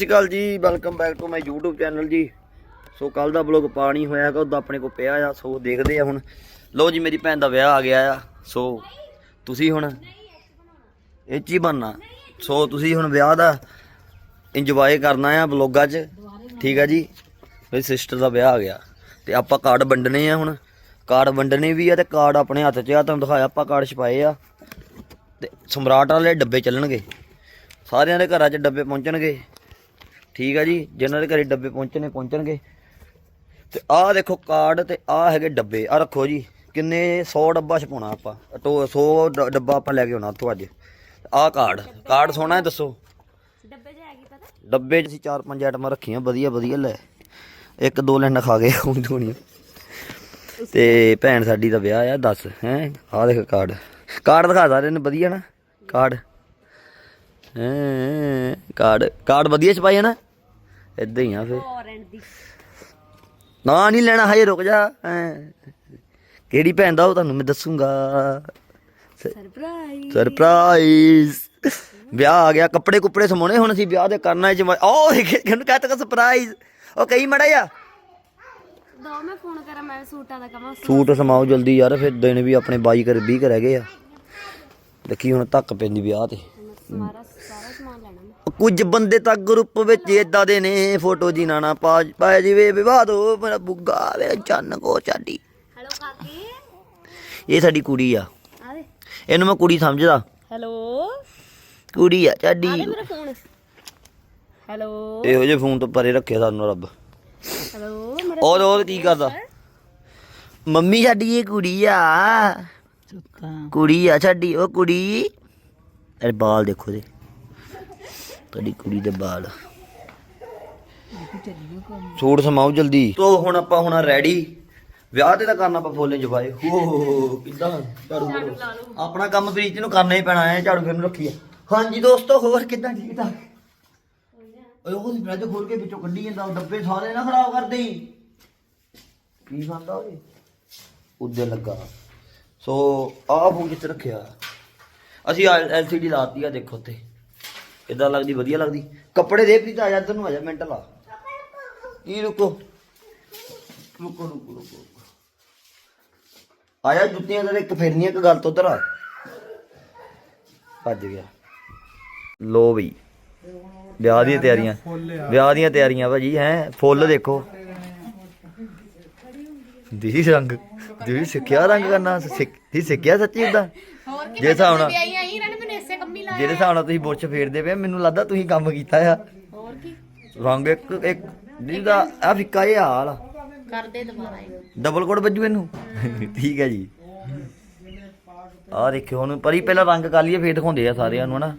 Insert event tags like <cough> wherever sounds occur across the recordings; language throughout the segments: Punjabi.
Sat Sri Akal ji welcome back to my YouTube channel ਜੀ। ਸੋ ਕੱਲ ਦਾ ਬਲੌਗ ਪਾਣੀ ਹੋਇਆ ਹੈਗਾ ਉਹਦਾ ਆਪਣੇ ਕੋਲ ਪਿਆ ਆ, ਸੋ ਦੇਖਦੇ ਆ ਹੁਣ। ਲਓ ਜੀ, ਮੇਰੀ ਭੈਣ ਦਾ ਵਿਆਹ ਆ ਗਿਆ ਆ, ਸੋ ਤੁਸੀਂ ਹੁਣ ਇਹ ਚੀ ਬਣਨਾ। ਸੋ ਤੁਸੀਂ ਹੁਣ ਵਿਆਹ ਦਾ ਇੰਜੋਏ ਕਰਨਾ ਆ ਬਲੌਗਾਂ 'ਚ, ਠੀਕ ਆ ਜੀ? ਮੇਰੀ ਸਿਸਟਰ ਦਾ ਵਿਆਹ ਆ ਗਿਆ। ਤੇ ਆਪਾਂ ਕਾਰਡ ਵੰਡਣੇ ਆ ਹੁਣ। ਕਾਰਡ ਵੰਡਣੇ ਵੀ ਆ ਤੇ ਕਾਰਡ ਆਪਣੇ ਹੱਥ 'ਚ ਆ, ਤੁਹਾਨੂੰ ਦਿਖਾਇਆ, ਆਪਾਂ ਕਾਰਡ ਛਪਾਏ ਆ। ਤੇ ਸਮਰਾਟ ਵਾਲੇ ਡੱਬੇ ਚੱਲਣਗੇ। ਸਾਰਿਆਂ ਦੇ ਘਰਾਂ 'ਚ ਡੱਬੇ ਪਹੁੰਚਣਗੇ। ਠੀਕ ਆ ਜੀ ਜਿਨ੍ਹਾਂ ਦੇ ਘਰੇ ਡੱਬੇ ਪਹੁੰਚਣੇ ਪਹੁੰਚਣਗੇ। ਤੇ ਆਹ ਦੇਖੋ ਕਾਰਡ ਤੇ ਆਹ ਹੈਗੇ ਡੱਬੇ। ਆ ਰੱਖੋ ਜੀ ਕਿੰਨੇ 100 ਡੱਬਾ ਛਪਾਉਣਾ ਆਪਾਂ। ਟੋ 100 ਡ- ਡੱਬਾ ਆਪਾਂ ਲੈ ਕੇ ਆਉਣਾ ਉੱਥੋਂ ਅੱਜ। ਆਹ ਕਾਰਡ ਕਾਰਡ ਸੋਹਣਾ ਹੈ ਦੱਸੋ। ਡੱਬੇ 'ਚ ਹੈਗੀ ਪਤਾ? ਡੱਬੇ 'ਚ ਅਸੀਂ ਚਾਰ ਪੰਜ ਆਈਟਮਾਂ ਰੱਖੀਆਂ ਵਧੀਆ ਵਧੀਆ ਲੈ। ਇੱਕ ਦੋ ਲੈਣਾ ਖਾ ਗਏ ਹੁਣ ਧੋਣੀ ਤੇ ਭੈਣ ਸਾਡੀ ਦਾ ਵਿਆਹ ਆ ਦੱਸ ਹੈ? ਆਹ ਦੇਖ ਕਾਰਡ। ਕਾਰਡ ਦਿਖਾ ਸਾਰੇ ਨੇ ਵਧੀਆ ਨਾ? ਕਾਰਡ। ਹੈਂ ਕਾਰਡ। ਕਾਰਡ ਵਧੀਆ ਛਪਾਈ ਹੈ ਨਾ? ਇਦਾਂ ਹੀ ਆ ਫਿਰ। ਦੀ। ਨਾ ਨਹੀਂ ਲੈਣਾ ਹਜੇ ਰੁਕ ਜਾ। ਕਿਹੜੀ ਭੈਣ ਦਾ ਉਹ ਤੁਹਾਨੂੰ ਮੈਂ ਦੱਸੂਗਾ। ਸਰਪ੍ਰਾਈਜ਼ ਸਰਪ੍ਰਾਈਜ਼ ਵਿਆਹ ਆ ਗਿਆ ਕੱਪੜੇ ਕੁੱਪੜੇ ਸਮਾਉਣੇ ਹੁਣ ਅਸੀਂ ਵਿਆਹ ਦੇ ਕਰਨਾ ਚ ਉਹ ਕਿਹਨੂੰ ਕਹਤਾ ਕਿ ਸਰਪ੍ਰਾਈਜ਼ ਉਹ ਕਹੀ ਮੜਾ ਜਾ ਦੋ ਮੈਂ ਫੋਨ ਕਰਾਂ ਮੈਂ ਸੂਟਾਂ ਦਾ ਕਮਾਂ ਸੂਟ। ਸਮਾਓ ਜਲਦੀ ਯਾਰ ਫਿਰ ਦਿਨ ਵੀ ਆਪਣੇ 22 ਕਰ 20 ਕਰ ਹੈਗੇ ਆ। ਦੇਖੀ ਹੁਣ ਧੱਕ ਪੈਂਦੀ ਵਿਆਹ ਤੇ ਸਾਰਾ ਸਾਰਾ ਸਮਾਨ ਲੈਣਾ ਮੈਂ ਕੁਝ ਬੰਦੇ ਤਾਂ ਗਰੁੱਪ ਵਿੱਚ ਇਦਾਂ ਦੇ ਨੇ ਫੋਟੋ ਜੀ ਨਾ ਨਾ ਪਾ ਪਾਇਆ ਜਿਵੇਂ ਵਿਵਾਦ ਹੋ ਮੇਰਾ ਬੁੱਗਾ ਵੇ ਚੰਨ ਕੋ ਚਾਡੀ। ਹੈਲੋ ਕਾਕੀ। ਇਹ ਸਾਡੀ ਕੁੜੀ ਆ। ਆ ਦੇ ਇਹਨੂੰ ਮੈਂ ਕੁੜੀ ਸਮਝਦਾ। ਹੈਲੋ ਕੁੜੀ ਆ ਚਾਡੀ। ਆ ਦੇ ਮੇਰਾ ਫੋਨ। ਹੈਲੋ ਇਹੋ ਜਿਹੇ ਫੋਨ ਤੋਂ ਪਰੇ ਰੱਖਿਆ ਸਾਨੂੰ ਰੱਬ। ਹੈਲੋ ਮੇਰਾ ਉਹ ਉਹ ਕੀ ਕਰਦਾ? ਮੰਮੀ ਸਾਡੀ ਇਹ ਕੁੜੀ ਆ। ਕੁੜੀ ਆ ਸਾਡੀ ਉਹ ਕੁੜੀ। ਇਹ ਬਾਲ ਦੇਖੋ ਜੀ। ਤੁਹਾਡੀ ਕੁੜੀ ਦੇ ਬਾਲ। ਸੂਟ ਸਮਾਓ ਜਲਦੀ। ਤੋ ਹੁਣ ਆਪਾਂ ਹੁਣ ਰੈਡੀ ਵਿਆਹ ਤੇ ਤਾਂ ਕਰਨਾ ਆਪਾਂ ਫੋਲੇ ਜਵਾਏ। ਹੋ ਕਿੱਦਾਂ? ਝਾੜੂ ਮਾਰੋ। ਆਪਣਾ ਕੰਮ ਬਰੀਚ ਨੂੰ ਕਰਨਾ ਹੀ ਪੈਣਾ ਹੈ ਝਾੜੂ ਫਿਰ ਨੂੰ ਰੱਖੀਏ। ਹਾਂਜੀ ਦੋਸਤੋ ਹੋਰ ਕਿੱਦਾਂ ਠੀਕ ਠਾਕ? ਓਏ ਉਹ ਫ੍ਰਿਜ ਖੋਲ ਕੇ ਵਿੱਚੋਂ ਕੱਢੀ ਜਾਂਦਾ ਉਹ ਡੱਬੇ ਸਾਰੇ ਨਾ ਖਰਾਬ ਕਰ ਦੇਈ ਕੀ ਖਾਂਦਾ ਓਏ? ਉੱਦੇ ਲੱਗਾ। ਸੋ ਆਹ ਫੋਨ ਕਿੱਥੇ ਰੱਖਿਆ? ਅਸੀਂ ਐਲਸੀਡੀ ਲਾਤੀ ਆ ਦੇਖੋ ਤੇ ਕਿੱਦਾਂ ਲੱਗਦੀ ਵਧੀਆ ਲੱਗਦੀ। ਕੱਪੜੇ ਦੇ ਪ੍ਰੀਤ ਆ ਜਾ ਇੱਧਰ ਨੂੰ ਆ ਜਾ ਮਿੰਟ ਲਾ ਕੀ ਰੁਕੋ। ਰੁਕੋ ਰੁਕੋ ਰੁਕੋ ਆਇਆ ਜੁੱਤੀਆਂ ਤੇ ਇੱਕ ਫੇਰਨੀ ਇੱਕ ਗੱਲ ਤੋਂ ਉਧਰ ਆ। ਭੱਜ ਗਿਆ। ਲੋ ਬਈ ਵਿਆਹ ਦੀਆਂ ਤਿਆਰੀਆਂ। ਵਿਆਹ ਦੀਆਂ ਤਿਆਰੀਆਂ ਭਾਜੀ ਹੈ? ਫੁੱਲ ਦੇਖੋ। ਦੀ ਰੰਗ ਦੀ ਸਿੱਖਿਆ ਰੰਗ ਕਰਨਾ ਸਿੱਖ ਦੀ ਸਿੱਖਿਆ ਸੱਚੀ ਉਦਾਂ ਜੇ ਹਿਸਾਬ ਨਾਲ ਜਿਹੜੇ ਹਿਸਾਬ ਨਾਲ ਤੁਸੀਂ ਬੁਰਸ਼ ਫੇਰਦੇ ਪਏ ਮੈਨੂੰ ਲੱਗਦਾ ਤੁਸੀਂ ਕੰਮ ਕੀਤਾ ਆ। ਹੋਰ ਕੀ? ਰੰਗ ਇੱਕ ਇੱਕ ਜਿਹਦਾ ਆ ਫਿੱਕਾ ਜਿਹਾ ਹਾਲ ਆ। ਕਰਦੇ ਦੁਬਾਰਾ ਇਹ। ਡਬਲ ਕੋਡ ਵੱਜੂ ਇਹਨੂੰ? ਠੀਕ ਹੈ ਜੀ। ਆ ਦੇਖਿਓ ਹੁਣ ਪਰੀ ਪਹਿਲਾਂ ਰੰਗ ਕਰ ਲਈਏ ਫੇਰ ਦਿਖਾਉਂਦੇ ਆ ਸਾਰਿਆਂ ਨੂੰ ਹਨਾ?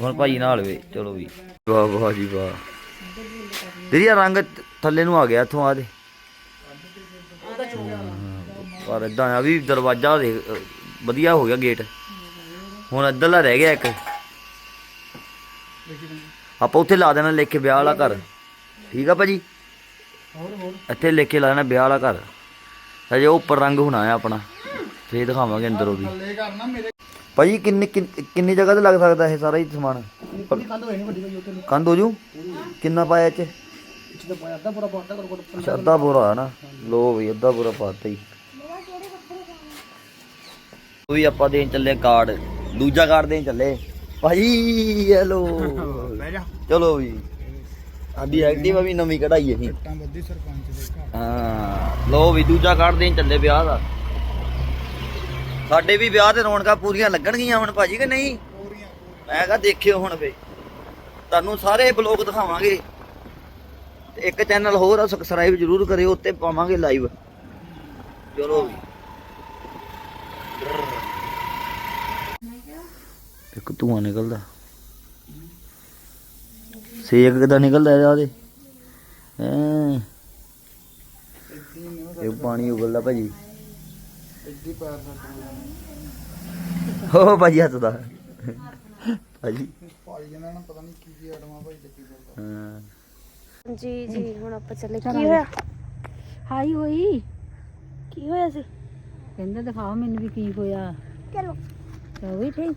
ਹੁਣ ਭਾਈ ਨਾਲ ਵੇ ਚਲੋ ਵੀ। ਵਾਹ ਵਾਹ ਜੀ ਵਾਹ। ਤੇਰੀ ਰੰਗ ਥੱਲੇ ਨੂੰ ਆ ਗਿਆ ਇੱਥੋਂ ਆ ਦੇ ਪਰ ਇਦਾਂ ਆ ਵੀ ਦਰਵਾਜ਼ਾ ਦੇ ਵਧੀਆ ਹੋ ਗਿਆ ਗੇਟ। ਹੁਣ ਅੱਧਲਾ ਰਹਿ ਗਿਆ ਇੱਕ। ਆਪਾਂ ਉੱਥੇ ਲਾ ਦੇਣਾ ਲਿਖ ਕੇ ਵਿਆਹ ਵਾਲਾ ਘਰ। ਠੀਕ ਆ ਭਾਜੀ? ਇੱਥੇ ਲਿਖ ਕੇ ਲਾ ਦੇਣਾ ਵਿਆਹ ਵਾਲਾ ਘਰ। ਹਜੇ ਉਹ ਉੱਪਰ ਰੰਗ ਹੋਣਾ ਹੈ ਆਪਣਾ। ਫੇਰ ਦਿਖਾਵਾਂਗੇ ਅੰਦਰ ਉਹ ਵੀ। ਭਾਜੀ ਕਿੰਨੀ ਕਿੰਨ- ਜਗ੍ਹਾ ਤੇ ਲੱਗ ਸਕਦਾ ਇਹ ਸਾਰਾ ਹੀ ਸਮਾਨ? ਕੰਧ ਹੋ ਜੂ? ਕਿੰਨਾ ਪਾਇਆ ਇਹ ਚ ਅੱਛਾ, ਅੱਧਾ ਬੋਰਾ ਹੈ ਨਾ? ਲੋ ਵੀ ਅੱਧਾ ਬੋਰਾ ਪਾਤਾ ਹੀ। ਉਹ ਵੀ ਆਪਾਂ ਦੇਣ ਚੱਲੇ ਕਾਰਡ। ਦੂਜਾ ਕਾਰਡ ਦੇਣ ਚੱਲੇ। ਭਾਈ ਹੈਲੋ ਚਲੋ ਵੀ। ਸਾਡੀ ਐਕਟਿਵਾ ਵੀ ਨਵੀਂ ਕਢਾਈ ਅਸੀਂ। ਹਾਂ। ਲੋ ਵੀ ਦੂਜਾ ਕਾਰਡ ਦੇਣ ਚੱਲੇ ਵਿਆਹ ਦਾ। ਸਾਡੇ ਵੀ ਵਿਆਹ ਤੇ ਰੌਣਕਾਂ ਪੂਰੀਆਂ ਲੱਗਣਗੀਆਂ ਹੁਣ ਭਾਜੀ ਕਿ ਨਹੀਂ? ਮੈਂ ਕਹਾ ਦੇਖਿਓ ਹੁਣ ਫੇ। ਤੁਹਾਨੂੰ ਸਾਰੇ ਬਲੌਗ ਦਿਖਾਵਾਂਗੇ। ਤੇ ਇੱਕ ਚੈਨਲ ਹੋਰ ਆ ਸਬਸਕ੍ਰਾਈਬ ਜਰੂਰ ਕਰਿਓ ਉੱਤੇ ਪਾਵਾਂਗੇ ਲਾਈਵ ਚਲੋ ਇੱਕ ਧੂਆਂ ਨਿਕਲਦਾ। ਸੇਕ ਕਿਦਾਂ ਨਿਕਲਦਾ ਇਹਦਾ ਦੇ ਹੈਂ? ਇਹ ਪਾਣੀ ਉਗਲਦਾ ਭਾਜੀ। ਹੋ ਭਾਜੀ ਹੱਥ ਦਾ। ਭਾਜੀ। ਹਾਂ ਜੀ ਜੀ ਹੁਣ ਆਪਾਂ ਚੱਲੇ। ਕੀ ਹੋਇਆ? ਹਾਈ ਹੋਈ। ਕੀ ਹੋਇਆ ਸੀ? ਕਹਿੰਦਾ ਦਿਖਾਓ ਮੈਨੂੰ ਵੀ ਕੀ ਹੋਇਆ। ਚਲੋ। ਤਾਂ ਵੀ ਠੀਕ।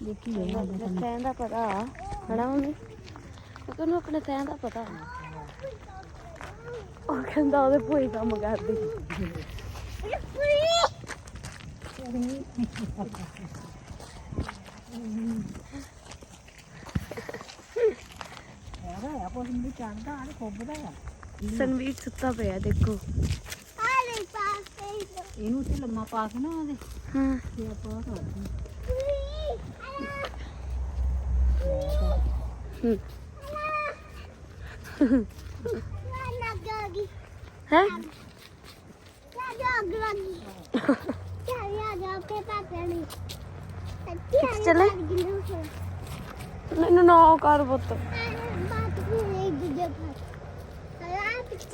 ਦੇਖੀ ਜਾਊਗਾ ਤੈਂ ਦਾ ਪਤਾ ਹਨਾ ਮੰਮੀ? ਕਿਉਂਕਿ ਉਹਨੂੰ ਆਪਣੇ ਤੈਂ ਦਾ ਪਤਾ ਉਹ ਕਹਿੰਦਾ ਉਹਦੇ ਭੂਈ ਕੰਮ ਕਰਦੀ। ਆ ਕੁਝ ਨਹੀਂ ਚੜਦਾ ਆ ਖੁੱਬਦਾ ਆ ਸਨਵੀਰ ਸੁੱਤਾ ਪਿਆ ਦੇਖੋ ਇਹਨੂੰ ਤੇ ਲੰਮਾ ਪਾ ਕੇ ਨਾ ਉਹਦੇ। ਹਾਂ। ਤੇ ਆਪਾਂ ਉਹ ਕਰਦੇ ਹੂੰ ਹੈ ਚੱਲੇ? ਮੈਨੂੰ ਨਾ ਕਰ ਪੁੱਤ।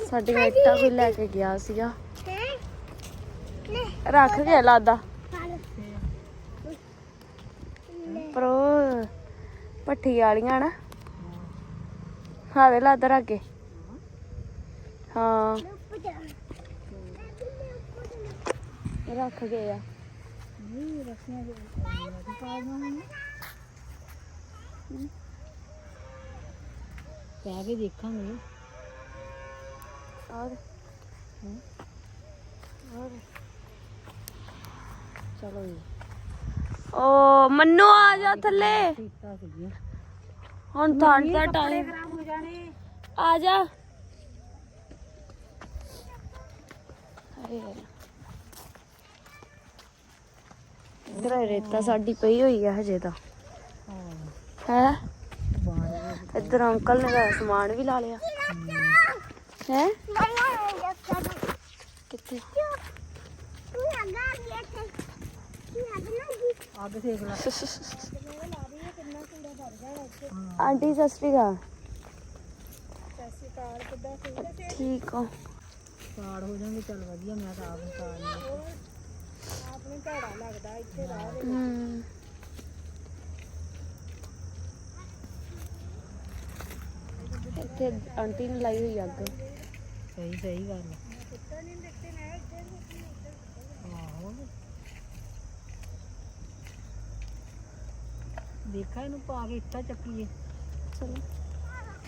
ਸਾਡੀ ਇੱਟਾਂ ਕੋਈ ਲੈ ਕੇ ਗਿਆ ਸੀਗਾ। ਰੱਖ ਗਿਆ ਲਾਦਾ। ਪਰ ਉਹ ਭੱਠੀ ਵਾਲੀਆਂ ਨਾ। ਹਾਵੇ ਲਾਦਾ ਰੱਖ ਕੇ। ਹਾਂ। ਰੱਖ ਗਏ ਆ। ਨਹੀਂ ਰੱਖਿਆ ਜੇ ਪਾ ਕੇ ਦੇਖਾਂਗੇ। ਆ ਚਲੋ ਜੀ। ਓ ਮੰਨੂ ਆ ਜਾ ਥੱਲੇ। ਹੁਣ ਦਾ ਟਾਈਮ ਹੋ ਜਾਣੇ? ਆ ਜਾ। ਅਰੇ ਇਧਰ ਰੇਤਾ ਸਾਡੀ ਪਈ ਹੋਈ ਆ ਹਜੇ ਤਾਂ। ਹਾਂ? ਇੱਧਰ ਅੰਕਲ ਨੇ ਤਾਂ ਸਮਾਨ ਵੀ ਲਾ ਲਿਆ। ਹੈ? ਕਿੱਥੇ? ਅੱਗ ਸੇਕ ਲਾ ਆਂਟੀ ਸਤਿ ਸ਼੍ਰੀ ਅਕਾਲ। ਠੀਕ ਆ। ਕਾੜ ਹੋ ਜਾਣਗੇ ਚੱਲ ਵਧੀਆ ਮੈਂ ਤਾਂ ਆਪ ਕਾੜ ਲਿਆ। ਹਮ ਇੱਥੇ ਆਂਟੀ ਨੇ ਲਾਈ ਹੋਈ ਅੱਗ। ਸਹੀ ਸਹੀ ਗੱਲ ਆਹੋ। ਦੇਖਾ ਇਹਨੂੰ ਪਾ ਕੇ ਇੱਟਾਂ ਚੱਕੀਏ। ਚਲੋ।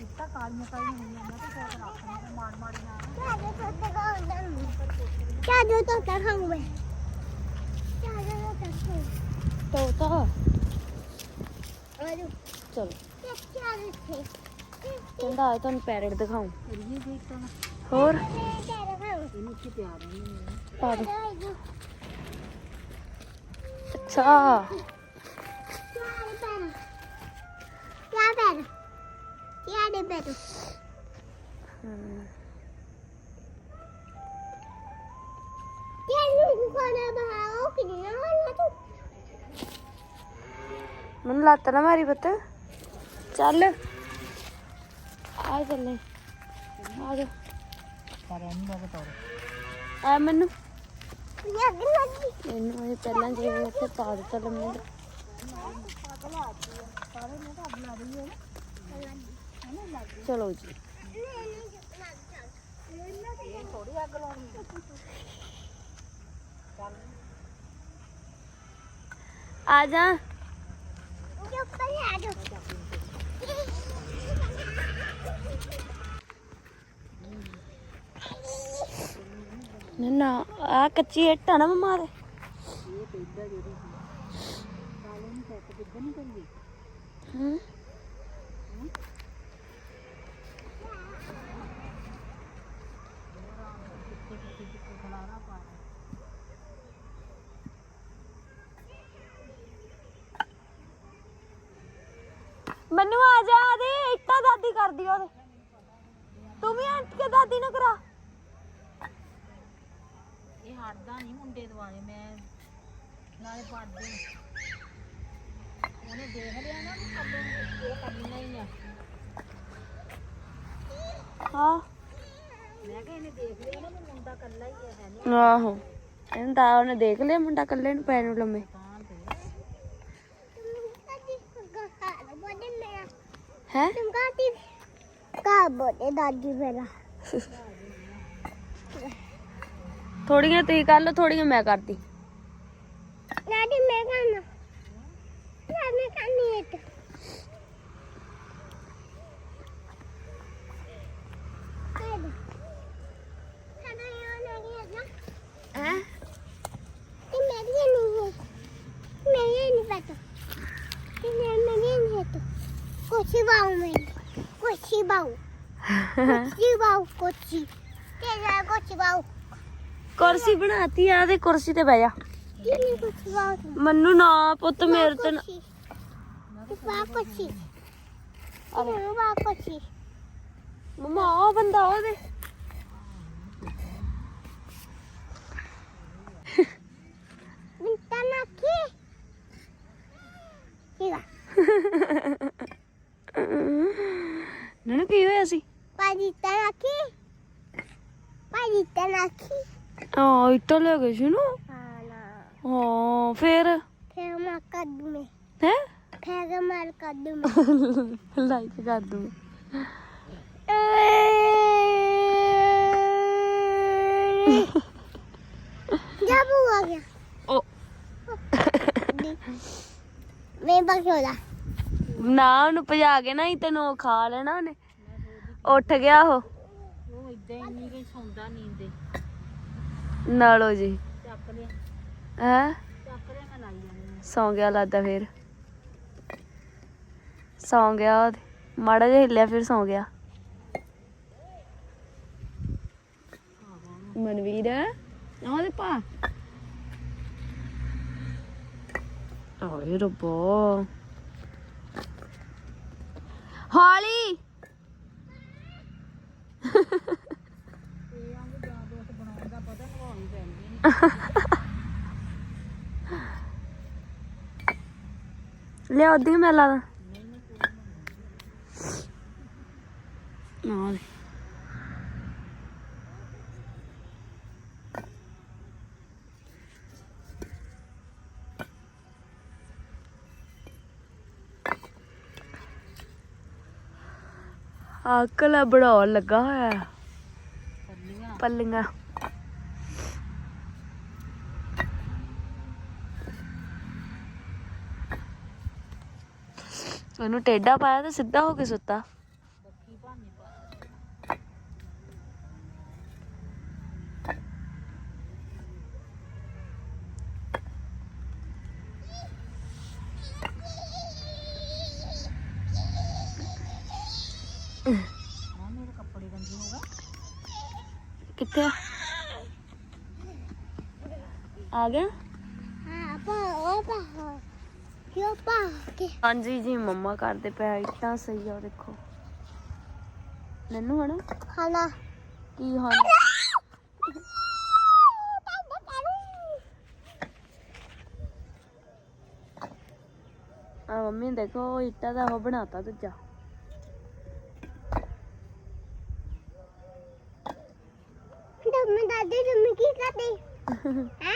ਇੱਟਾਂ ਕਾਲੀਆਂ ਕਾਲੀਆਂ ਹੋਈਆਂ ਮੈਂ ਤਾਂ ਸੋਚ ਰੱਖਣਾ ਤੇ ਮਾੜ ਮਾੜੀ ਨਾ ਤੋਤਾ ਚਲੋ। ਕਹਿੰਦਾ ਆ ਤੁਹਾਨੂੰ ਪੈਰਟ ਦਿਖਾਉਂ। ਕਰੀਏ ਦੇਖਾਂ ਹੋਰ? ਇਹਨੂੰ ਕੀ ਪਿਆਰ ਹੈ ਪਾ ਦੋ ਅੱਛਾ ਹਮ, ਮੈਨੂੰ ਲੱਤ ਨਾ ਮਾਰੀ ਪੁੱਤ ਚੱਲ ਆ ਚੱਲੇ ਆ ਜਾ ਆ ਮੈਨੂੰ ਇਹਨੂੰ ਇਹ ਪਹਿਲਾਂ ਜਿਵੇਂ ਉੱਥੇ ਪਾ ਦਿੱਤਾ ਲੰਮੇ ਦਾ ਚਲੋ ਜੀ। ਆ ਜਾ। ਨਾ ਨਾ ਆ ਕੱਚੀ ਇੱਟ ਆ ਨਾ ਮਮਾ ਦੇ ਹੂੰ? ਮੈਨੂੰ ਆ ਜਾ ਦੇ ਇੱਟਾਂ ਦਾਦੀ ਕਰਦੀ ਉਹਦੇ। ਤੂੰ ਵੀ ਆਂਟ ਕੇ ਦਾਦੀ ਨਾ ਕਰਾ। ਇਹ ਹਟਦਾ ਨਹੀਂ ਮੁੰਡੇ ਦੁਆਲੇ ਮੈਂ ਨਾਲੇ ਪੜਦੇ ਉਹਨੇ ਦੇਖ ਲਿਆ ਨਾ ਕਰਨਾ ਹੀ ਆ। ਹਾਂ। ਮੈਂ ਕਿਹਾ ਇਹਨੇ ਦੇਖ ਲਿਆ ਨਾ ਵੀ ਮੁੰਡਾ ਕੱਲਾ ਹੀ ਹੈ ਹੈ ਨਹੀਂ ਆਹੋ। ਇਹਨੂੰ ਤਾਂ ਉਹਨੇ ਦੇਖ ਲਿਆ ਮੁੰਡਾ ਕੱਲੇ ਨੂੰ ਪੈਣ ਨੂੰ ਲੰਮੇ। ਹੈ? ਕਾ ਬੋਲੇ ਦਾਦੀ ਮੇਰਾ। ਥੋੜੀਆਂ ਤੁਸੀਂ ਕਰ ਲਓ ਥੋੜੀਆਂ ਮੈਂ ਕਰਦੀ ਦਾਦੀ ਮੈਂ ਖਾਣਾ ਨਾ ਮੈਂ ਖਾਣੀ ਹੈ ਤੇ ਕਾਹਦੇ ਸਾਡਾ ਇਹ ਨਹੀਂ ਹੈ ਨਾ ਹੈ ਇਹ ਮੇਰੀ ਨਹੀਂ ਹੈ ਮੇਰੀ ਨਹੀਂ ਪਤਾ ਇਹ ਮੇਰੀ ਨਹੀਂ ਹੈ तो ਕੋਚੀ ਬਾਉ ਮੈਂ ਕੋਚੀ ਬਾਉ ਕੋਚੀ ਬਾਉ ਕੋਚੀ ਤੇਰਾ ਕੋਚੀ ਬਾਉ ਕੁਰਸੀ ਬਣਾਤੀ ਆ ਤੇ ਕੁਰਸੀ ਤੇ ਬਹਿ ਜਾ। ਕਿੰਨੀ ਕੋਚੀ ਬਾਉ ਮੰਨੂ ਨਾ ਪੁੱਤ ਮੇਰੇ ਤੇ ਨਾ- ਬਾ ਕੋਚੀ ਅਰੇ ਬਾ ਕੋਚੀ ਮਮਾ ਉਹ ਬੰਦਾ ਉਹਦੇ। ਬਿੰਤਾ ਨਾ ਕੀ? ਕੀਗਾ <laughs> ਨਨੂ ਕੀ ਹੋਇਆ ਸੀ? ਪਾਜੀ ਤਾ ਕੀ। ਪਾਜੀ ਤਾ ਕੀ। ਹਾਂ ਇੱਟਾਂ ਲੈ ਗਏ ਸੀ ਨਾ। ਹਾਂ ਨਾ ਹਾਂ ਫੇਰ? ਫਿਰ ਮੈਂ ਕੱਢੂ ਮੈਂ। ਹੈ? ਫਿਰ ਮੈਂ ਕੱਢੂ ਮੈਂ। ਲਾਈਕ ਕਰ ਦੂੰ ਜਬ ਆ ਗਿਆ। ਉਹ ਮੈਂ ਬਖੋਦਾ ਨਾ ਉਹਨੂੰ ਭਜਾ ਕੇ ਨਾ ਹੀ ਤੈਨੂੰ ਉਹ ਖਾ ਲੈਣਾ ਉਹਨੇ। ਉੱਠ ਗਿਆ ਉਹ। ਉਹ ਇਦਾਂ ਹੀ ਨਹੀਂ ਕਿ ਸੌਂਦਾ ਨੀਂਦੇ ਨਾਲੋ ਜੀ। ਚੱਕ ਲਿਆ। ਹੈ? ਚੱਕ ਲਿਆ ਮੈਂ ਲਾਈ ਜਾਣੀ ਆ। ਸੌਂ ਗਿਆ ਲੱਗਦਾ ਫੇਰ। ਸੌਂ ਗਿਆ ਉਹ। ਮਾੜਾ ਜਿਹਾ ਹਿੱਲਿਆ ਫਿਰ ਸੌਂ ਗਿਆ। ਮਨਵੀਰ। ਉਹਦੇ ਪਾ ਓਏ ਰੱਬਾ। ਹੌਲੀ। ਇਹ ਆਂ ਜਾਂ ਦੋਸਤ ਬਣਾਉਣ ਦਾ ਪਤਾ ਨਵਾਉਣੀ ਪੈਂਦੀ ਨਹੀਂ ਲਿਆ ਉਦੀ ਮੇਲਾ ਦਾ ਨਾਲ ਆਕਲਾ ਬਣਾਉਣ ਲੱਗਾ ਹੋਇਆ। ਪੱਲੀਆਂ। ਪੱਲੀਆਂ। ਉਹਨੂੰ ਟੇਡਾ ਪਾਇਆ ਤੇ ਸਿੱਧਾ ਹੋ ਕੇ ਸੁੱਤਾ ਬੱਖੀ ਭਾਨੀ ਪਾ ਹਾਂ ਮੇਰੇ ਕੱਪੜੇ ਗੰਦੇ ਹੋ ਗਏ ਕਿੱਥੇ ਆ ਆ ਗਿਆ? ਹਾਂ ਪਾ ਉਹ ਪਾ ਕਿਉਂ ਪਾ ਕੇ ਹਾਂਜੀ ਜੀ ਮੰਮਾ ਕਰਦੇ ਪਿਆ ਇੱਟਾਂ ਸਹੀ ਆ ਦੇਖੋ। ਨੰਨੂ ਹਣਾ ਖਾਣਾ ਕੀ ਹਾਲ ਆ? ਮੰਮੀ ਦੇਖੋ ਇੱਟਾਂ ਦਾ ਉਹ ਬਣਾਤਾ ਦੂਜਾ। ਤੁਮ ਦਾਦੀ ਤੁਮ ਕੀ ਕਰਦੇ <laughs> ਹੈ?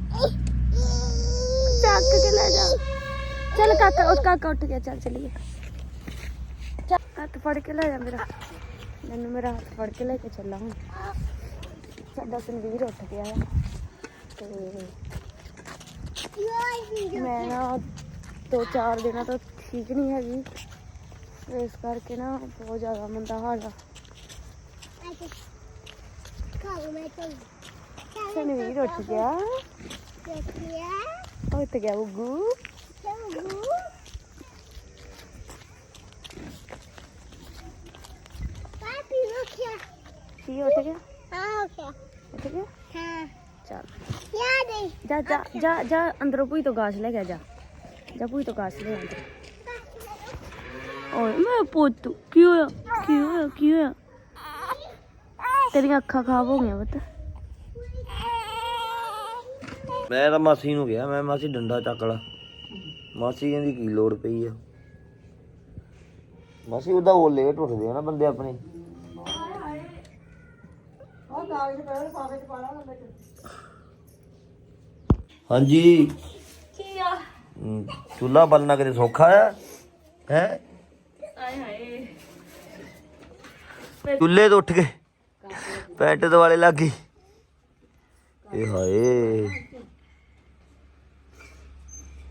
ਚੱਕ ਕੇ ਲੈ ਜਾ। ਚੱਲ ਕਾਕਾ ਉੱਠ ਕਾਕਾ ਉੱਠ ਗਿਆ ਚੱਲ ਚਲੀਏ। ਚੱਲ ਹੱਥ ਫੜ ਕੇ ਲੈ ਜਾ ਮੇਰਾ। ਮੈਨੂੰ ਮੇਰਾ ਹੱਥ ਫੜ ਕੇ ਲੈ ਕੇ ਚੱਲਾ ਹੁਣ। ਸਾਡਾ ਸੰਵੀਰ ਉੱਠ ਗਿਆ ਹੈ। ਤੇ ਮੈਂ ਨਾ ਦੋ ਚਾਰ ਦਿਨਾਂ ਤੋਂ ਠੀਕ ਨਹੀਂ ਹੈਗੀ। ਇਸ ਕਰਕੇ ਨਾ ਬਹੁਤ ਜ਼ਿਆਦਾ ਮੰਦਾ ਹਾਲ ਆ। ਸੰਵੀਰ ਉੱਠ ਗਿਆ। ਦੇਖਿਆ ਉੱਠ ਗਿਆ ਗੁੱਗੂ ਚਾਹੂ ਕੀ ਉੱਠ ਗਿਆ ਹਾਂ ਓਕੇ ਉੱਠ ਗਿਆ ਹਾਂ ਚੱਲ ਯਾਦ ਹੈ ਜਾ ਜਾ ਜਾ ਜਾ ਅੰਦਰੋਂ ਭੂਈ ਤੋਂ ਗਾਸ਼ ਲੈ ਕੇ ਆ ਜਾ ਜਾ ਭੂਈ ਤੋਂ ਗਾਸ਼ ਲੈ ਆ ਅੰਦਰ ਓਏ ਮੈਂ ਪੁੱਤ ਕੀ ਹੋਇਆ ਕੀ ਹੋਇਆ ਕੀ ਹੋਇਆ ਤੇਰੀਆਂ ਅੱਖਾਂ ਖਾਬ ਹੋ ਗਈਆਂ ਪੁੱਤ ਮੈਂ ਤਾਂ ਮਾਸੀ ਨੂੰ ਕਿਹਾ ਮੈਂ ਮਾਸੀ ਡੰਡਾ ਚੱਕ ਲਾ। ਮਾਸੀ ਕਹਿੰਦੀ ਕੀ ਲੋੜ ਪਈ ਆ? ਮਾਸੀ ਉਹਦਾ ਉਹ ਲੇਟ ਉੱਠਦੇ ਆ ਨਾ ਬੰਦੇ ਆਪਣੇ। ਹਾਂਜੀ। ਕੀ ਆ? ਹਮ, ਚੁੱਲ੍ਹਾ ਬਲਣਾ ਕਿਤੇ ਸੌਖਾ ਆ? ਹੈ? ਆਏ ਹਾਏ। ਚੁੱਲ੍ਹੇ ਤੋਂ ਉੱਠ ਕੇ ਪੈਂਟ ਦੁਆਲੇ ਲੱਗ ਗਈ। ਇਹ ਹਾਏ।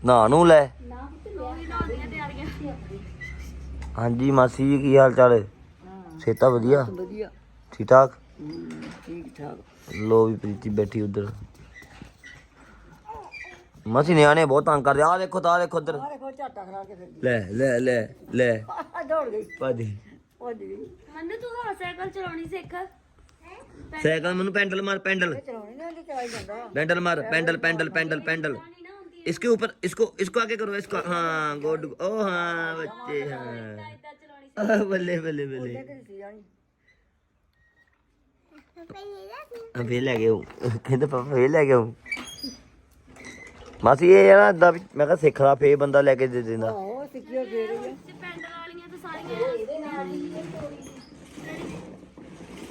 ਨਾ ਨੂੰ ਲੈ। ਹਾਂਜੀ ਮਾਸੀ ਜੀ ਕੀ ਹਾਲ ਚਾਲ ਸੇਤਾ ਵਧੀਆ? ਠੀਕ ਠਾਕ ਠਾਕ ਲੋ ਵੀ ਪ੍ਰੀਤੀ ਬੈਠੀ ਉਧਰ। ਮਾਸੀ ਨਿਆਣੇ ਬਹੁਤ ਤੰਗ ਕਰਦੇ। ਆ ਦੇਖੋ ਤਾਂ ਦੇਖੋ ਉਧਰ। ਲੈ ਲੈ ਲੈ ਲੈ। ਦੌੜ ਗਈ। ਭਾਜੀ। ਸਾਈਕਲ ਮੈਨੂੰ ਪੈਂਡਲ ਮਾਰ ਪੈਂਡਲ। ਪੈਂਡਲ ਮਾਰ ਪੈਂਡਲ ਪੈਂਡਲ ਪੈਂਡਲ ਪੈਂਡਲ। मार पेंडल पेंडल पेंडल पेंडल इसके ऊपर इसको इसको आगे करो इसको हाँ गुड ओ हाँ बच्चे हाँ आह, बल्ले बल्ले बल्ले ਸੀ ਜਾਣੀ हाँ, ਫੇਰ ਲੈ ਗਿਆ ਕਹਿੰਦਾ ਪਾਪਾ ਫੇਰ ਲੈ ਗਿਆ ਮਾਸੀ ਇਹ ਯਾਰ ਏਦਾਂ ਵੀ ਮੈਂ ਕਿਹਾ ਸਿੱਖ ਲਾ ਫੇਰ ਬੰਦਾ ਲੈ ਕੇ ਦੇ ਦਿੰਦਾ ਉਹ ਸਿੱਖਿਓ ਦੇ ਰਹੀ ਹੈ ਪੈਂਡਲ ਵਾਲੀਆਂ ਤਾਂ ਸਾਰੀਆਂ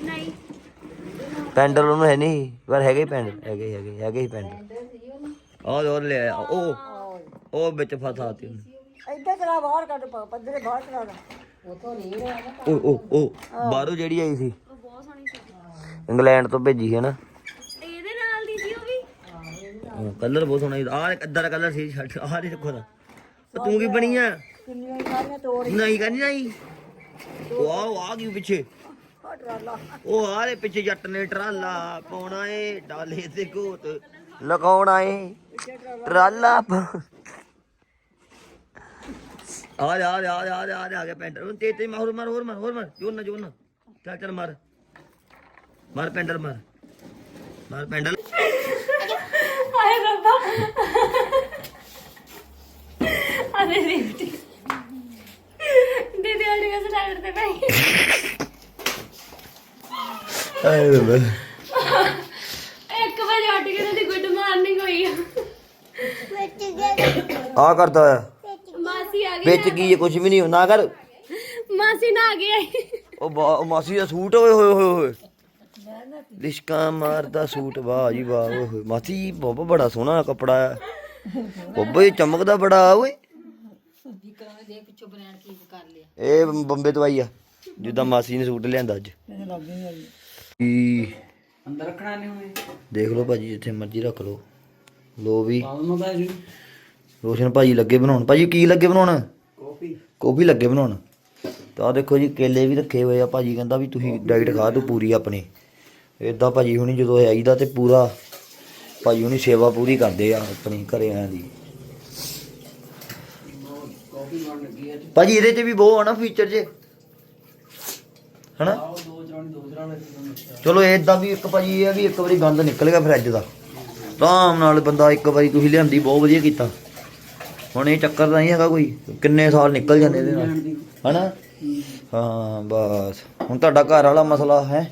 ਨਹੀਂ ਪੈਂਡਲ ਉਹਨੂੰ ਹੈ ਨਹੀਂ ਪਰ ਹੈਗੇ ਹੀ ਪੈਂਡਲ ਹੈਗੇ ਹੀ ਹੈਗੇ ਹੈਗੇ ਹੀ ਪੈਂਡਲ ਆਹ ਹੋਰ ਲੈ ਆਇਆ ਉਹ ਉਹ ਵਿੱਚ ਫਸਾਤੀ ਉਹਨੇ ਇੱਧਰ ਚਲਾ ਬਾਹਰ ਕੱਢ ਪਾ ਪੱਧਰੇ ਬਾਹਰ ਚਲਾ ਦਾ। ਉਹ ਉਹ ਉਹ ਬਾਹਰੋਂ ਜਿਹੜੀ ਆਈ ਸੀ। ਉਹ ਬਹੁਤ ਸੋਹਣੀ ਸੀ। ਇੰਗਲੈਂਡ ਤੋਂ ਭੇਜੀ ਹੈ ਨਾ ਇਹਦੇ ਨਾਲ ਦੀ ਸੀ ਉਹ ਵੀ? ਕਲਰ ਬਹੁਤ ਸੋਹਣਾ ਆ ਅੱਧਾ ਦਾ ਕਲਰ ਸੀ ਛੱਡ ਆਹ ਦੇਖੋ ਨਾ ਉਹ ਤੂੰ ਕੀ ਬਣੀ ਆ? ਕਿੰਨੀਆਂ ਹੀ ਸਾਰੀਆਂ ਤੋੜ ਨਹੀਂ ਕਰਨੀ ਨਹੀਂ ਉਹ ਆ ਉਹ ਆ ਗਈ ਪਿੱਛੇ? ਆ ਟਰਾਲਾ। ਉਹ ਆਰੇ ਪਿੱਛੇ ਜੱਟ ਨੇ ਟਰਾਲਾ ਪਾਉਣਾ ਏ ਡਾਲੇ ਤੇ ਗੋਤ ਲਗਾਉਣਾ ਏ। ਟਰਾਲਾ ਆ। ਜਾ ਆ ਜਾ ਆ ਜਾ ਆ ਜਾ ਆ ਜਾ ਆ ਗਿਆ ਪੈਂਟ ਉਹ ਤੇ ਤੇ ਮਾਰ ਮਾਰ ਹੋਰ ਮਾਰ ਹੋਰ ਮਾਰ। ਜੋਰ ਨਾ ਜੋਰ ਨਾ। ਚੱਲ ਚੱਲ ਮਾਰ। ਮਾਰ ਪੈਂਡਲ ਮਾਰ। ਮਾਰ ਪੈਂਡਲ ਹਾਏ ਰੱਬਾ। ਅਰੇ ਦੀਦੀ ਦੀਦੀ ਵਾਲੀ ਕਸ ਟਾਇਰ ਤੇ ਪਈ ਆਏ ਬਾਬਾ ਇੱਕ ਵਜੇ ਉੱਠ ਕੇ ਉਹਦੀ ਗੁੱਡ ਮਾਰਨਿੰਗ ਹੋਈ ਆ ਵਿੱਚ ਗਿਆ ਆ ਕਰਦਾ ਹੋਇਆ। ਮਾਸੀ ਆ ਗਈ ਵਿੱਚ ਕੀ ਕੁਝ ਵੀ ਨਹੀਂ ਨਾ ਕਰ। ਮਾਸੀ ਨਾ ਆ ਗਈ। ਉਹ ਬਾ- ਉਹ ਮਾਸੀ ਦਾ ਸੂਟ ਓਏ ਹੋਏ ਹੋਏ ਹੋਏ। ਲਿਸ਼ਕਾ ਮਾਰਦਾ ਸੂਟ ਵਾਹ ਜੀ ਵਾਹ ਓਏ ਹੋਏ। ਮਾਸੀ ਬਾਬਾ ਬੜਾ ਸੋਹਣਾ ਕੱਪੜਾ ਆ ਬੱਬਾ ਇਹ ਚਮਕਦਾ ਬੜਾ ਓਏ। ਇਹ ਬੰਬੇ ਤੋਂ ਆਈ ਆ ਜਿੱਦਾਂ ਮਾਸੀ ਨੇ ਸੂਟ ਲਿਆਂਦਾ ਅੱਜ। ਆ ਕੀ? ਅੰਦਰ ਰੱਖਣਾ ਨਹੀਂ ਹੋਏ ਦੇਖ ਲਓ ਭਾਜੀ ਜਿੱਥੇ ਮਰਜ਼ੀ ਰੱਖ ਲਓ। ਲੋ ਵੀ। ਜੀ ਰੋਸ਼ਨ ਭਾਜੀ ਲੱਗੇ ਬਣਾਉਣ। ਭਾਜੀ ਕੀ ਲੱਗੇ ਬਣਾਉਣ? ਕਾਫੀ ਕੌਫੀ ਲੱਗੇ ਬਣਾਉਣ। ਤਾਂ ਆਹ ਦੇਖੋ ਜੀ ਕੇਲੇ ਵੀ ਰੱਖੇ ਹੋਏ ਆ ਭਾਜੀ ਕਹਿੰਦਾ ਵੀ ਤੁਸੀਂ ਡਾਈਟ ਖਾ ਤੂੰ ਪੂਰੀ ਆਪਣੀ। ਇਦਾਂ ਭਾਜੀ ਹੁਣੀ ਜਦੋਂ ਆਈਦਾ ਤੇ ਪੂਰਾ ਭਾਜੀ ਹੁਣੀ ਸੇਵਾ ਪੂਰੀ ਕਰਦੇ ਆ ਆਪਣੀ ਘਰੇ ਆਇਆਂ ਦੀ। ਭਾਜੀ ਇਹਦੇ 'ਚ ਵੀ ਬਹੁਤ ਆ ਨਾ ਫੀਚਰ ਜੇ। ਹਨਾ? ਦੋ ਦੋ ਚਲੋ ਇਦਾਂ ਵੀ ਇੱਕ ਭਾਜੀ ਇਹ ਆ ਵੀ ਇੱਕ ਵਾਰੀ ਗੰਦ ਨਿਕਲ ਗਿਆ ਫਰਿੱਜ ਦਾ। ਆਰਾਮ ਨਾਲ ਬੰਦਾ ਇੱਕ ਵਾਰੀ ਤੁਸੀਂ ਲਿਆਂਦੀ ਬਹੁਤ ਵਧੀਆ ਕੀਤਾ। ਹੁਣ ਇਹ ਚੱਕਰ ਤਾਂ ਨਹੀਂ ਹੈਗਾ ਕੋਈ ਕਿੰਨੇ ਸਾਲ ਨਿਕਲ ਜਾਂਦੇ ਇਹਦੇ ਨਾਲ। ਹਨਾ? ਹਾਂ। ਬਸ। ਹੁਣ ਤੁਹਾਡਾ ਘਰ ਵਾਲਾ ਮਸਲਾ ਹੈ?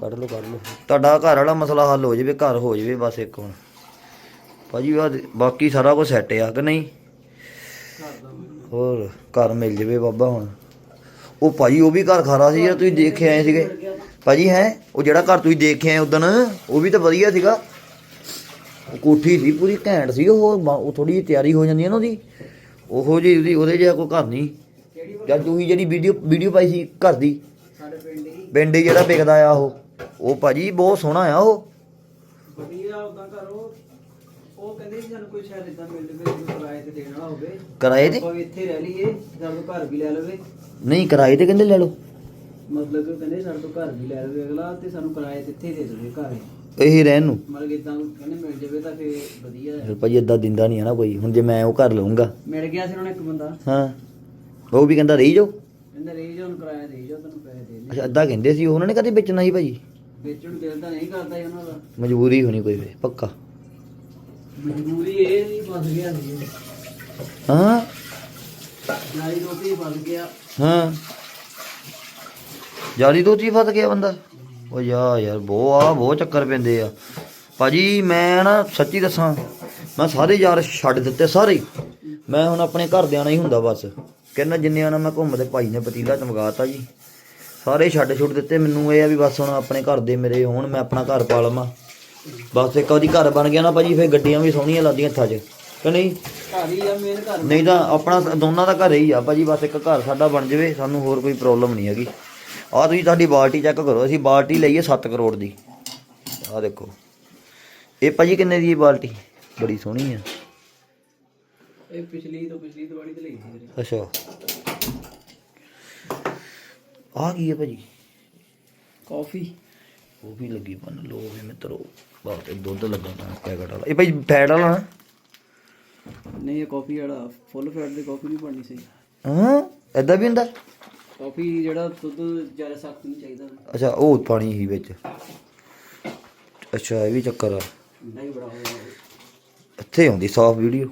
ਕੱਢ ਲਓ ਕੱਢ ਲਓ। ਤੁਹਾਡਾ ਘਰ ਵਾਲਾ ਮਸਲਾ ਹੱਲ ਹੋ ਜਾਵੇ ਘਰ ਹੋ ਜਾਵੇ ਬਸ ਇੱਕ ਹੁਣ। ਭਾਜੀ ਬਾਕੀ ਸਾਰਾ ਕੁਝ ਸੈੱਟ ਆ ਕਿ ਨਹੀਂ? ਹੋਰ ਘਰ ਮਿਲ ਜਾਵੇ ਬਾਬਾ ਹੁਣ। ਉਹ ਭਾਜੀ ਉਹ ਵੀ ਘਰ ਖਾਰਾ ਸੀ ਜਿਹੜਾ ਤੁਸੀਂ ਦੇਖ ਕੇ ਆਏ ਸੀਗੇ। ਭਾਜੀ ਹੈ? ਉਹ ਜਿਹੜਾ ਘਰ ਤੁਸੀਂ ਦੇਖ ਕੇ ਆਏ ਉਦਣ ਉਹ ਵੀ ਤਾਂ ਵਧੀਆ ਸੀਗਾ। ਕੋਠੀ ਸੀ ਪੂਰੀ ਘੈਂਟ ਸੀ ਉਹ ਉਹ ਥੋੜੀ ਜਿਹੀ ਤਿਆਰੀ ਹੋ ਜਾਂਦੀ ਹੈ ਨਾ ਉਹਦੀ। ਉਹੋ ਜਿਹੀ ਉਹਦੀ ਉਹਦੇ ਜਿਹਾ ਕੋਈ ਘਰ ਨਹੀਂ। ਜਦ ਤੁਸੀਂ ਜਿਹੜੀ ਵੀਡੀਓ ਵੀਡੀਓ ਪਾਈ ਸੀ ਘਰ ਦੀ। ਸਾਡੇ ਪਿੰਡ ਹੀ ਪਿੰਡ ਜਿਹੜਾ ਵਿਕਦਾ ਆ ਉਹ। ਉਹ ਭਾਜੀ ਬਹੁਤ ਸੋਹਣਾ ਆ ਉਹ। ਵਧੀਆ ਉਦਾਂ ਕਰੋ ਉਹ। ਕਹਿੰਦੇ ਸੀ ਸਾਨੂੰ ਕੋਈ ਸ਼ਾਇਦ ਇਦਾਂ ਮਿਲ ਜਵੇ ਕੋਈ ਕਿਰਾਏ ਤੇ ਦੇਣ ਵਾਲਾ ਹੋਵੇ। ਕਿਰਾਏ ਤੇ? ਆਪਾਂ ਵੀ ਇੱਥੇ ਰਹਿ ਲਈਏ ਸਾਡੇ ਤੋਂ ਘਰ ਵੀ ਲੈ ਲਵੇ। ਨਹੀਂ ਕਿਰਾਏ ਤੇ ਕਹਿੰਦੇ ਲੈ ਲਓ। ਮਤਲਬ ਕਿ ਉਹ ਕਹਿੰਦੇ ਸਾਡੇ ਤੋਂ ਘਰ ਵੀ ਲੈ ਲਵੇ ਅਗਲਾ ਤੇ ਸਾਨੂੰ ਕਿਰਾਏ ਤੇ ਇੱਥੇ ਦੇ ਦੇਵੇ ਘਰ। ਇਹ ਰਹਿਣ ਨੂੰ। ਮਤਲਬ ਇਦਾਂ ਕਹਿੰਦੇ ਮਿਲ ਜਾਵੇ ਤਾਂ ਫੇਰ ਵਧੀਆ ਹੈ। ਫਿਰ ਭਾਜੀ ਏਦਾਂ ਦਿੰਦਾ ਨਹੀਂ ਹੈ ਨਾ ਕੋਈ। ਹੁਣ ਜੇ ਮੈਂ ਉਹ ਘਰ ਲਊਂਗਾ। ਮਿਲ ਗਿਆ ਸੀ ਉਹਨਾਂ ਨੂੰ ਇੱਕ ਬੰਦਾ। ਹਾਂ। ਉਹ ਵੀ ਕਹਿੰਦਾ ਰਹੀ ਜਾਓ। ਕਹਿੰਦੇ ਰਹੀ ਜੋ ਕਿਰਾਇਆ ਦੇ ਜੋ ਤੈਨੂੰ ਪੈਸੇ ਦੇ ਅੱਛਾ ਅੱਧਾ ਕਹਿੰਦੇ ਸੀ। ਉਹਨਾਂ ਨੇ ਕਦੇ ਵੇਚਣਾ ਸੀ ਭਾਜੀ ਵੇਚਣ ਦਿਲ ਤਾਂ ਨਹੀਂ ਕਰਦਾ ਉਹਨਾਂ ਦਾ। ਮਜਬੂਰੀ ਹੋਣੀ ਕੋਈ ਵੇ ਪੱਕਾ। ਮਜਬੂਰੀ ਇਹ ਨਹੀਂ ਫਸ ਗਿਆ ਸੀ। ਹਾਂ। ਨਾਈ ਰੋਟੀ ਫਸ ਗਿਆ। ਹਾਂ। ਜਾਲੀ ਦੋ ਚੀ ਫਸ ਗਿਆ ਬੰਦਾ। ਉਹ ਯਾ ਯਾਰ ਬਹੁਤ ਆ ਬਹੁਤ ਚੱਕਰ ਪੈਂਦੇ ਆ। ਭਾਜੀ ਮੈਂ ਨਾ ਸੱਚੀ ਦੱਸਾਂ ਮੈਂ ਸਾਰੇ ਯਾਰ ਛੱਡ ਦਿੱਤੇ ਸਾਰੇ। ਮੈਂ ਹੁਣ ਆਪਣੇ ਘਰਦਿਆਂ ਨਾਲ ਹੀ ਹੁੰਦਾ ਬਸ। ਕਹਿੰਦਾ ਜਿੰਨਿਆਂ ਨਾਲ ਮੈਂ ਘੁੰਮਦੇ ਭਾਈ ਨੇ ਪਤੀਲਾ ਚਮਕਾਤਾ ਜੀ। ਸਾਰੇ ਛੱਡ ਛੁੱਟ ਦਿੱਤੇ ਮੈਨੂੰ ਇਹ ਆ ਵੀ ਬਸ ਹੁਣ ਆਪਣੇ ਘਰ ਦੇ ਮੇਰੇ ਹੋਣ ਮੈਂ ਆਪਣਾ ਘਰ ਪਾ ਲਵਾਂ ਬਸ ਇੱਕ ਵਾਰੀ ਘਰ ਬਣ ਗਿਆ ਨਾ ਭਾਜੀ ਫੇਰ ਗੱਡੀਆਂ ਵੀ ਸੋਹਣੀਆਂ ਲੱਗਦੀਆਂ ਹੱਥਾਂ 'ਚ। ਕਿ ਨਹੀਂ? ਘਰ ਹੀ ਆ ਮੇਨ ਘਰ। ਨਹੀਂ ਤਾਂ ਆਪਣਾ ਦੋਨਾਂ ਦਾ ਘਰ ਹੀ ਆ। ਭਾਜੀ ਬਸ ਇੱਕ ਘਰ ਸਾਡਾ ਬਣ ਜਾਵੇ ਸਾਨੂੰ ਹੋਰ ਕੋਈ ਪ੍ਰੋਬਲਮ ਨਹੀਂ ਹੈਗੀ। ਆਹ ਤੁਸੀਂ ਤੁਹਾਡੀ ਬਾਲਟੀ ਚੈੱਕ ਕਰੋ ਅਸੀਂ ਬਾਲਟੀ ਲਈ ਹੈ 7 ਕਰੋੜ ਦੀ। ਆਹ ਦੇਖੋ। ਇਹ ਭਾਜੀ ਕਿੰਨੇ ਦੀ ਇਹ ਬਾਲਟੀ? ਬੜੀ ਸੋਹਣੀ ਆ। ਇਹ ਪਿਛਲੀ ਤੋਂ ਪਿਛਲੀ ਦਿਵਾਲੀ ਤੇ ਲਈ ਸੀ ਅੱਛਾ। ਆਹ ਕੀ ਹੈ ਭਾਜੀ? ਕਾਫੀ। ਉਹ ਵੀ ਲੱਗੀ ਬਣ ਲੋ ਵੀ ਮਿੱਤਰੋ ਬਾਤ ਦੁੱਧ ਲੱਗਾ ਤਾਂ ਪੈਕਟ ਵਾਲਾ। ਇਹ ਭਾਈ ਫੈਟ ਵਾਲਾ ਨਾ? ਨਹੀਂ ਇਹ ਕਾਫੀ ਜਿਹੜਾ ਫੁੱਲ ਫੈਟ ਦੀ ਕਾਫੀ ਨਹੀਂ ਬਣਨੀ ਸਹੀ। ਹਾਂ? ਐਦਾਂ ਵੀ ਹੁੰਦਾ? ਕਾਫੀ ਜਿਹੜਾ ਦੁੱਧ ਜ਼ਿਆਦਾ ਸਖਤ ਨਹੀਂ ਚਾਹੀਦਾ। ਅੱਛਾ ਉਹ ਪਾਣੀ ਹੀ ਵਿੱਚ। ਅੱਛਾ ਇਹ ਵੀ ਚੱਕਰ ਆ। ਨਹੀਂ ਬੜਾ ਹੋਇਆ। ਇੱਥੇ ਆਉਂਦੀ ਸਾਫ਼ ਵੀਡੀਓ।